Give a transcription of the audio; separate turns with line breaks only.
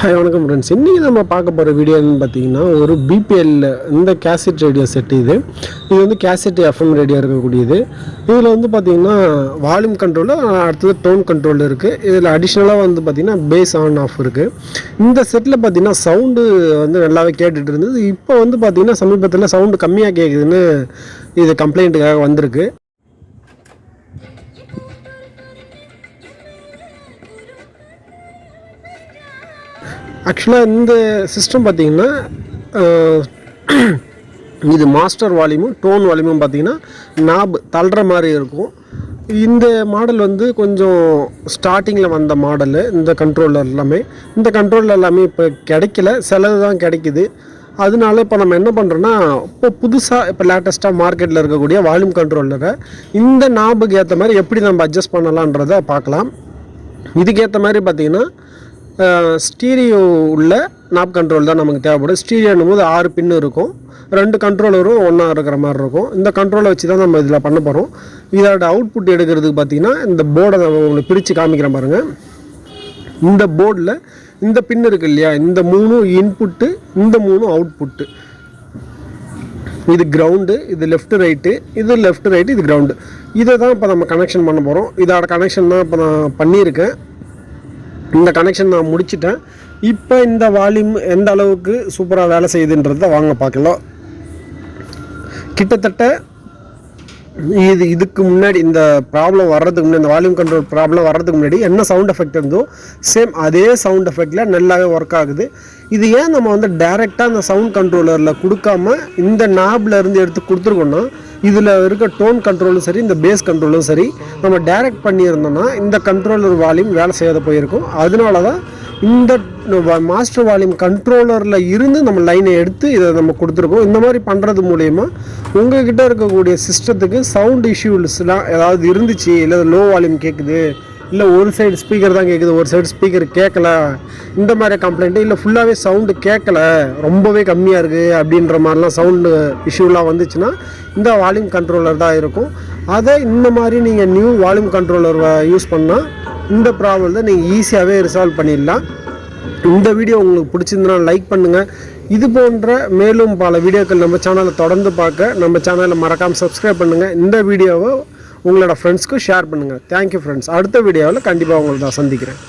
Hi வணக்கம் friends இன்றைக்கி நம்ம பார்க்க போகிற வீடியோன்னு பார்த்தீங்கன்னா ஒரு பிபிஎல்ல இந்த கேசட் ரேடியோ செட் இது. இது வந்து கேசட் எஃப்எம் ரேடியோ இருக்கக்கூடியது. இதில் வந்து பார்த்தீங்கன்னா வால்யூம் கண்ட்ரோலு அடுத்தது டோன் கண்ட்ரோல் இருக்குது இதில் அடிஷ்னலாக வந்து பார்த்திங்கன்னா பேஸ் ஆன் ஆஃப் இருக்குது இந்த செட்டில் பார்த்திங்கன்னா சவுண்டு வந்து நல்லாவே கேட்டுட்டு இருந்தது. இப்போ வந்து பார்த்தீங்கன்னா சமீபத்தில் சவுண்டு கம்மியாக கேட்குதுன்னு இது கம்ப்ளைண்ட்டுக்காக வந்திருக்கு. ஆக்சுவலாக இந்த சிஸ்டம் பார்த்தீங்கன்னா இது மாஸ்டர் வால்யூமும் டோன் வால்யூமும் பார்த்தீங்கன்னா நாப் தள்ளுற மாதிரி இருக்கும். இந்த மாடல் வந்து கொஞ்சம் ஸ்டார்டிங்கில் வந்த மாடலு இந்த கண்ட்ரோலர் எல்லாமே. இந்த கண்ட்ரோலர் எல்லாமே இப்போ கிடைக்கல சிலது தான் கிடைக்குது. அதனால இப்போ நம்ம என்ன பண்ணுறோன்னா இப்போ புதுசாக இப்போ லேட்டஸ்ட்டாக மார்க்கெட்டில் இருக்கக்கூடிய வால்யூம் கண்ட்ரோலரை இந்த நாபுக்கு ஏற்ற மாதிரி எப்படி நம்ம அட்ஜஸ்ட் பண்ணலான்றதை பார்க்கலாம். இதுக்கேற்ற மாதிரி பார்த்திங்கன்னா ஸ்டீரியோ உள்ள நாப் கண்ட்ரோல் தான் நமக்கு தேவைப்படும். ஸ்டீரியோன்னும் போது ஆறு பின்னு இருக்கும். ரெண்டு கண்ட்ரோலரும் ஒன்றா இருக்கிற மாதிரி இருக்கும். இந்த கண்ட்ரோலை வச்சு தான் நம்ம இதில் பண்ண போகிறோம் இதோட அவுட்புட் எடுக்கிறதுக்கு பார்த்தீங்கன்னா இந்த போர்டை நம்ம உங்களுக்கு பிரித்து காமிக்கிறேன் பாருங்கள் இந்த போர்டில் இந்த பின் இருக்குது இல்லையா? இந்த மூணும் இன்புட்டு இந்த மூணும் அவுட்புட்டு இது கிரவுண்டு இது லெஃப்ட் ரைட்டு இது லெஃப்ட் ரைட்டு இது கிரவுண்டு இதை தான் இப்போ நம்ம கனெக்ஷன் பண்ண போகிறோம் இதோட கனெக்ஷன் தான் இப்போ நான் பண்ணியிருக்கேன். இந்த கனெக்ஷன் நான் முடிச்சிட்டேன். இப்போ இந்த வால்யூம் எந்த அளவுக்கு சூப்பராக வேலை செய்யுதுன்றதை வாங்க பார்க்கலாம். கிட்டத்தட்ட இது இதுக்கு முன்னாடி இந்த ப்ராப்ளம் வர்றதுக்கு முன்னாடி இந்த வால்யூம் கண்ட்ரோல் ப்ராப்ளம் வர்றதுக்கு முன்னாடி என்ன சவுண்ட் எஃபெக்ட் இருந்தோ சேம் அதே சவுண்ட் எஃபெக்டில் நல்லாவே ஒர்க் ஆகுது. இது ஏன் நம்ம வந்து டைரெக்டாக அந்த சவுண்ட் கண்ட்ரோலரில் கொடுக்காம இந்த நாப்லேருந்து எடுத்து கொடுத்துருக்கோன்னா இதில் இருக்க டோன் கண்ட்ரோலும் சரி இந்த பேஸ் கண்ட்ரோலும் சரி நம்ம டைரக்ட் பண்ணியிருந்தோம்னா இந்த கண்ட்ரோலர் வால்யூம் வேலை செய்யாத போயிருக்கும். அதனால தான் இந்த மாஸ்டர் வால்யூம் கண்ட்ரோலரில் இருந்து நம்ம லைனை எடுத்து இதை நம்ம கொடுத்துருக்கோம். இந்த மாதிரி பண்ணுறது மூலயமா உங்கள்கிட்ட இருக்கக்கூடிய சிஸ்டத்துக்கு சவுண்ட் இஷ்யூஸ்லாம் ஏதாவது இருந்துச்சு இல்லை லோ வால்யூம் கேட்குது இல்லை ஒரு சைடு ஸ்பீக்கர் தான் கேட்குது ஒரு சைடு ஸ்பீக்கர் கேட்கல இந்த மாதிரி கம்ப்ளைண்ட்டு இல்லை ஃபுல்லாகவே சவுண்டு கேட்கல ரொம்பவே கம்மியாக இருக்குது அப்படின்ற மாதிரிலாம் சவுண்டு இஷ்யூலாம் வந்துச்சுன்னா இந்த வால்யூம் கண்ட்ரோலர் தான் இருக்கும். அதை இந்த மாதிரி நீங்கள் நியூ வால்யூம் கண்ட்ரோலர் யூஸ் பண்ணால் இந்த ப்ராப்ளத்தை நீங்கள் ஈஸியாகவே ரிசால்வ் பண்ணிடலாம். இந்த வீடியோ உங்களுக்கு பிடிச்சிருந்தனா லைக் பண்ணுங்கள் இது போன்ற மேலும் பல வீடியோக்கள் நம்ம சேனலை தொடர்ந்து பார்க்க நம்ம சேனலை மறக்காமல் சப்ஸ்கிரைப் பண்ணுங்கள் இந்த வீடியோவை உங்களோட ஃப்ரெண்ட்ஸ்க்கும் ஷேர் பண்ணுங்கள் தேங்க்யூ ஃப்ரெண்ட்ஸ் அடுத்த வீடியோவில் கண்டிப்பாக உங்களை நான் சந்திக்கிறேன்.